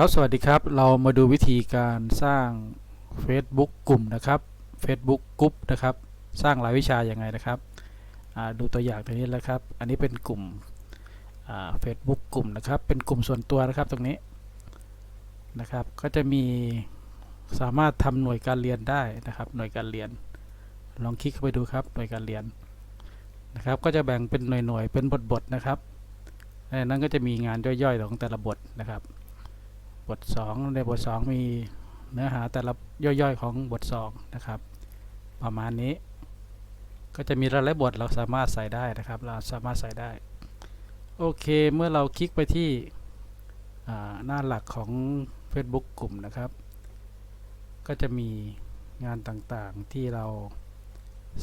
ครับสวัสดีครับเรามาดูวิธีการสร้าง Facebook กลุ่มนะครับ Facebook กลุ่มนะครับ สร้างรายวิชาอย่างไงนะครับดูตัวอย่างตัวนี้แล้วครับ อันนี้เป็นกลุ่มเฟซบุ๊กกลุ่มนะครับ เป็นกลุ่มส่วนตัวนะครับตรงนี้นะครับ ก็จะมีสามารถทำหน่วยการเรียนได้นะครับ หน่วยการเรียน ลองคลิกเข้าไปดูครับหน่วยการเรียนนะครับ ก็จะแบ่งเป็นหน่วยๆเป็นบทๆนะครับในนั้นก็จะมีงานย่อยๆของแต่ละบทนะครับ บท 2 ในบท 2 มีเนื้อหาแต่ละย่อยๆของบท 2 นะครับ ประมาณนี้ ก็จะมีรายละบทเราสามารถใส่ได้นะครับ เราสามารถใส่ได้ โอเค เมื่อเราคลิกไปที่หน้าหลักของ Facebook กลุ่มนะครับ ก็จะมีงานต่างๆที่เรา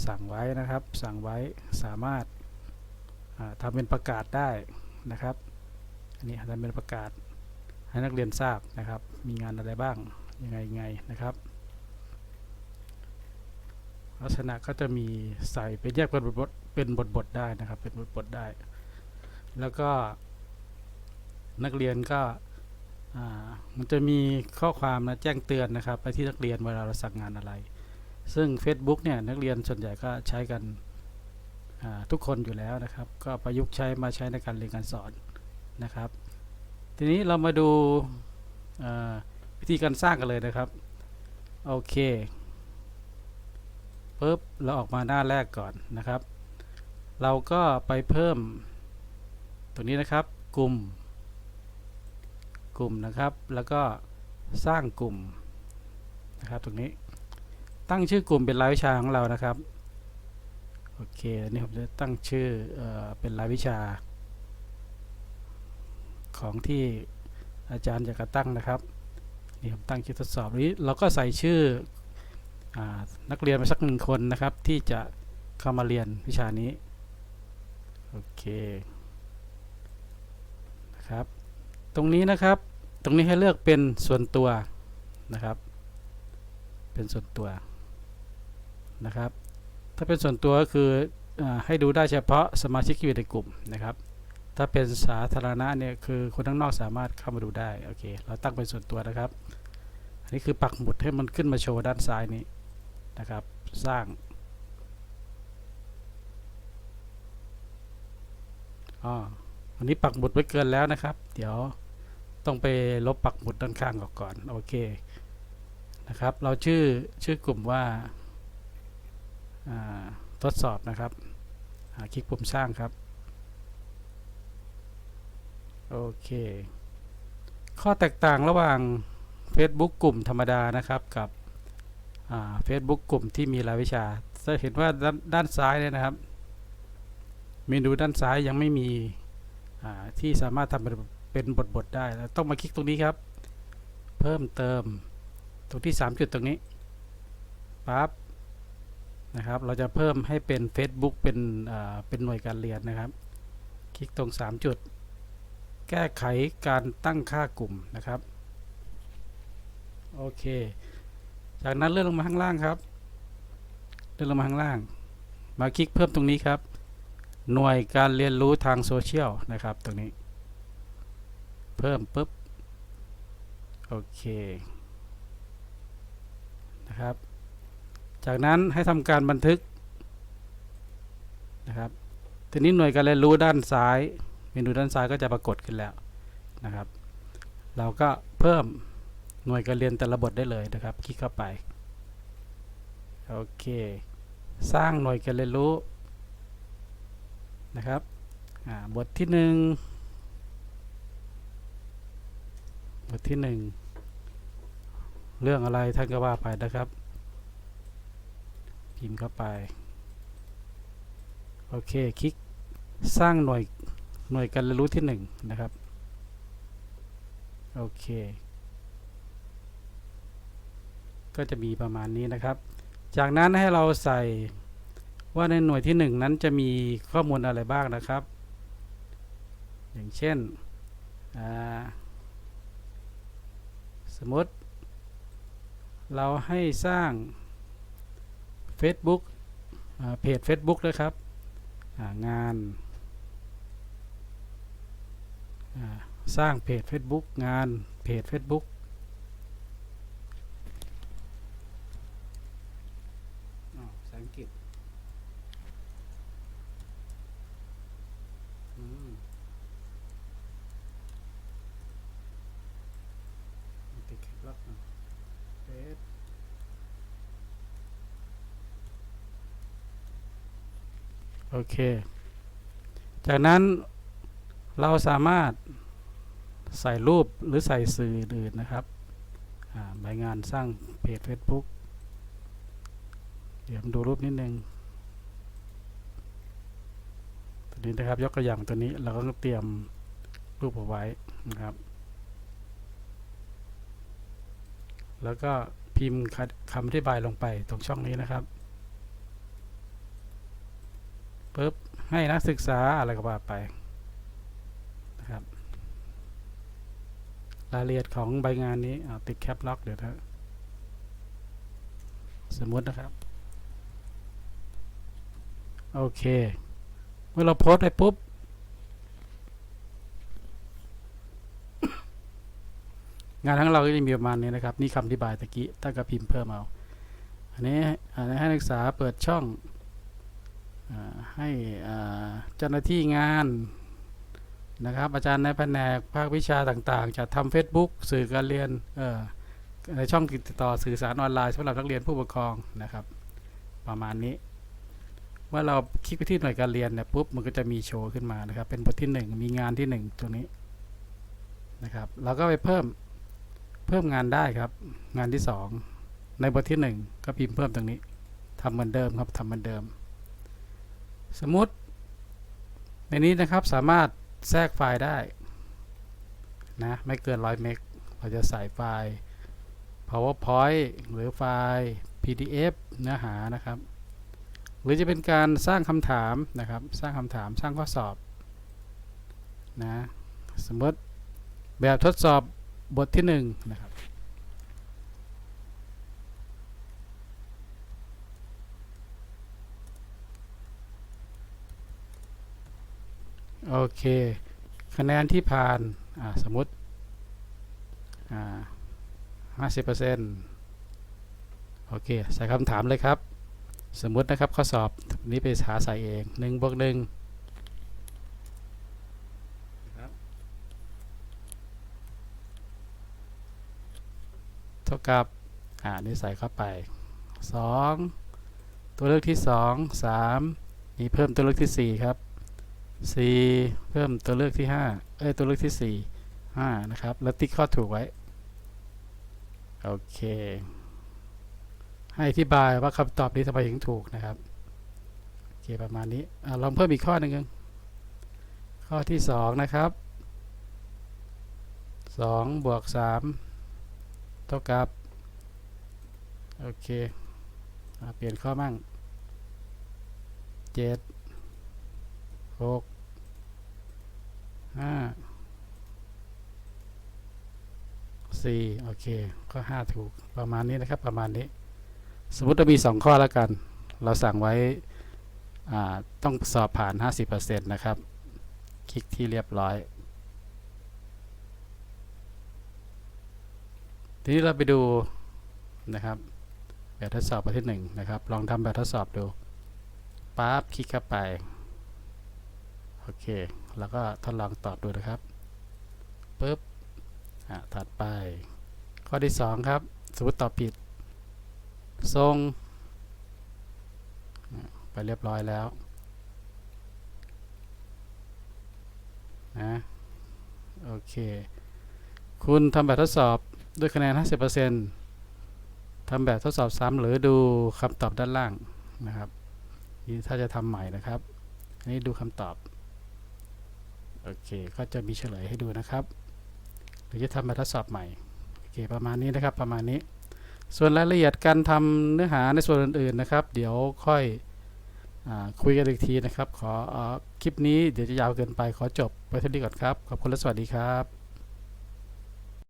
สั่งไว้นะครับ สั่งไว้สามารถทำเป็นประกาศได้นะครับ อันนี้ทำเป็นประกาศ ให้นักเรียนทราบนะครับ มีงานอะไรบ้างยังไงไงนะครับ ลักษณะก็จะมีใส่เป็นแยกเป็นบทเป็นบทบทได้นะครับ เป็นบทบทได้ แล้วก็นักเรียนก็มันจะมีข้อความนะแจ้งเตือนนะครับ ไปที่นักเรียนเวลาเราสั่งงานอะไร ซึ่ง Facebook เนี่ยนักเรียนส่วนใหญ่ก็ใช้กันทุกคนอยู่แล้วนะครับ ก็ประยุกต์ใช้มาใช้ในการเรียนการสอนนะครับ ทีนี้เรามาดูวิธีการสร้างกันเลยนะครับ โอเคปุ๊บเราออกมาหน้าแรกก่อนนะครับ เราก็ไปเพิ่ม ตรงนี้นะครับ กลุ่ม กลุ่มนะครับ แล้วก็สร้างกลุ่มนะครับ ตรงนี้ ตั้งชื่อกลุ่มเป็นรายวิชาของเรานะครับ โอเค อันนี้ผมจะตั้งชื่อเอเป็นรายวิชา ของที่อาจารย์จะกระตั้งนะครับนี่ผมตั้งชื่อทดสอบนี้เราก็ใส่ชื่ออนักเรียนไปสักหนึ่งคนนะครับ ที่จะเข้ามาเรียนวิชานี้โอเคนะครับ ตรงนี้นะครับ ตรงนี้ให้เลือกเป็นส่วนตัวนะครับ เป็นส่วนตัวนะครับ ถ้าเป็นส่วนตัวก็คืออให้ดูได้เฉพาะสมาชิกที่อยู่ในกลุ่มนะครับ ถ้าเป็นสาธารณะเนี่ยคือคนข้างนอกสามารถเข้ามาดูได้โอเคเราตั้งเป็นส่วนตัวนะครับ อันนี้คือปักหมุดให้มันขึ้นมาโชว์ด้านซ้ายนี้นะครับ สร้างอ๋ออันนี้ปักหมุดไว้เกินแล้วนะครับ เดี๋ยวต้องไปลบปักหมุดด้านข้างออกก่อนโอเคนะครับ เราชื่อชื่อกลุ่มว่าทดสอบนะครับคลิกปุ่มสร้างครับ โอเค ข้อแตกต่างระหว่าง Facebook กลุ่มธรรมดานะครับกับเฟซบุ๊กกลุ่มที่มีรายวิชา จะเห็นว่าด้านด้านซ้ายเนี่ยนะครับ เมนูด้านซ้ายยังไม่มีที่สามารถทำเป็นเป็นบทได้ ต้องมาคลิกตรงนี้ครับ เพิ่มเติมตรงที่ 3 จุดตรงนี้ปั๊บนะครับ เราจะเพิ่มให้เป็น Facebook เป็นเป็นหน่วยการเรียนนะครับ คลิกตรง 3 จุด แก้ไขการตั้งค่ากลุ่มนะครับ โอเค จากนั้นเลื่อนลงมาข้างล่างครับ เลื่อนลงมาข้างล่าง มาคลิกเพิ่มตรงนี้ครับ หน่วยการเรียนรู้ทางโซเชียลนะครับตรงนี้ เพิ่มปุ๊บ โอเค นะครับ จากนั้นให้ทำการบันทึกนะครับ ทีนี้หน่วยการเรียนรู้ด้านซ้าย เมนูด้านซ้ายก็จะปรากฏขึ้นแล้วนะครับ เราก็เพิ่มหน่วยการเรียนแต่ละบทได้เลยนะครับ คลิกเข้าไป โอเค สร้างหน่วยการเรียนรู้นะครับบทที่หนึ่งบทที่หนึ่งเรื่องอะไรท่านก็ว่าไปนะครับ พิมพ์เข้าไป โอเค คลิกสร้างหน่วย หน่วยการเรียนรู้ที่1นนะครับ โอเค ก็จะมีประมาณนี้นะครับ จากนั้นให้เราใส่ว่าในหน่วยที่ 1 นั้นจะมีข้อมูลอะไรบ้างนะครับ อย่างเช่น สมมติ เราให้สร้าง Facebook เพจ Facebook นะครับงาน สร้างเพจ Facebook งานเพจ Facebook อ้าวภาษาอังกฤษอืมติดแคปล็อกเฟซโอเค จากนั้น เราสามารถใส่รูปหรือใส่สื่ออื่นนะครับใบงานสร้างเพจ Facebook เดี๋ยวมาดูรูปนิดนึงตัวนี้นะครับยกตัวอย่างตัวนี้เราก็เตรียมรูปเอาไว้นะครับ แล้วก็พิมพ์คำอธิบายลงไปตรงช่องนี้นะครับปุ๊บให้นักศึกษาอะไรก็ว่าไป ครับ รายละเอียดของใบงานนี้เอาติดแคปล็อกเดี๋ยวนะสมมตินะครับ โอเค เมื่อเราโพสต์ไปปุ๊บ งานของเราก็จะมีประมาณนี้นะครับ นี่คำอธิบายตะกี้ถ้าก็พิมพ์เพิ่มเอา อันนี้อันนี้ให้นักศึกษาเปิดช่องอให้เจ้าหน้าที่งาน นะครับ อาจารย์ในแผนกภาควิชาต่างๆ จะทำ Facebook สื่อการเรียนในช่องติดต่อสื่อสารออนไลน์สำหรับนักเรียนผู้ปกครองนะครับ ประมาณนี้ เมื่อเราคลิกไปที่หน่วยการเรียนเนี่ยปุ๊บมันก็จะมีโชว์ขึ้นมานะครับ เป็นบทที่ 1 มีงานที่ 1ตรงนี้นะครับเราก็ไปเพิ่มเพิ่มงานได้ครับ งานที่ 2 ในบทที่ 1 ก็พิมพ์เพิ่มตรงนี้ทำเหมือนเดิมครับทำเหมือนเดิม สมมุติในนี้นะครับสามารถ แทรกไฟล์ได้นะไม่เกิน100เมกเราจะใส่ไฟล์ PowerPoint หรือไฟล์ PDF เนื้อหานะครับ หรือจะเป็นการสร้างคำถามนะครับ สร้างคำถามสร้างข้อสอบนะสมมติแบบทดสอบบทที่1นะครับ โอเค คะแนนที่ผ่านอ่าสมมติอ่าห้าสิบเปอร์เซ็นต์โอเค ใส่คำถามเลยครับ สมมุตินะครับข้อสอบนี้ไปหาใส่เองหนึ่งบวกหนึ่งเท่ากับ อ่า นี่ใส่เข้าไปสองตัวเลือกที่สองสามมีเพิ่มตัวเลือกที่สี่ครับ สี่เพิ่มตัวเลือกที่ห้าเอ้ยตัวเลือกที่สี่ห้านะครับ แล้วติ๊กข้อถูกไว้ โอเค ให้อธิบายว่าคำตอบนี้ทำไมถึงถูกนะครับโอเคประมาณนี้อลองเพิ่มอีกข้อหนึ่งกันข้อที่สองนะครับสองบวกสามเท่ากับ โอเคอเปลี่ยนข้อมั่งเจ็ด หกห้าสี่โอเคก็ห้าถูกประมาณนี้นะครับ ประมาณนี้ สมมติเรามีสองข้อแล้วกัน เราสั่งไว้ต้องสอบผ่าน 50%นะครับ คลิกที่เรียบร้อย ทีนี้เราไปดูนะครับแบบทดสอบประเภทหนึ่งนะครับ ลองทำแบบทดสอบดูปั๊บคลิกเข้าไป โอเค แล้วก็ทดลองตอบดูนะครับปุ๊บอะถัดไป ข้อที่ 2 ครับ สมมติตอบผิด ทรง ไปเรียบร้อยแล้วนะโอเค คุณทำแบบทดสอบด้วยคะแนน 50%ทำแบบทดสอบซ้ำหรือดูคำตอบด้านล่างนะครับนี่ถ้าจะทำใหม่นะครับ อันนี้ดูคำตอบ โอเค ก็จะมีเฉลยให้ดูนะครับ หรือจะทำมาทดสอบใหม่ โอเค ประมาณนี้นะครับ ประมาณนี้ ส่วนรายละเอียดการทำเนื้อหาในส่วนอื่นๆนะครับ เดี๋ยวค่อยอคุยกันอีกทีนะครับ ขออคลิปนี้เดี๋ยวจะยาวเกินไป ขอจบไว้เท่านี้ก่อนครับ ขอบคุณและสวัสดีครับ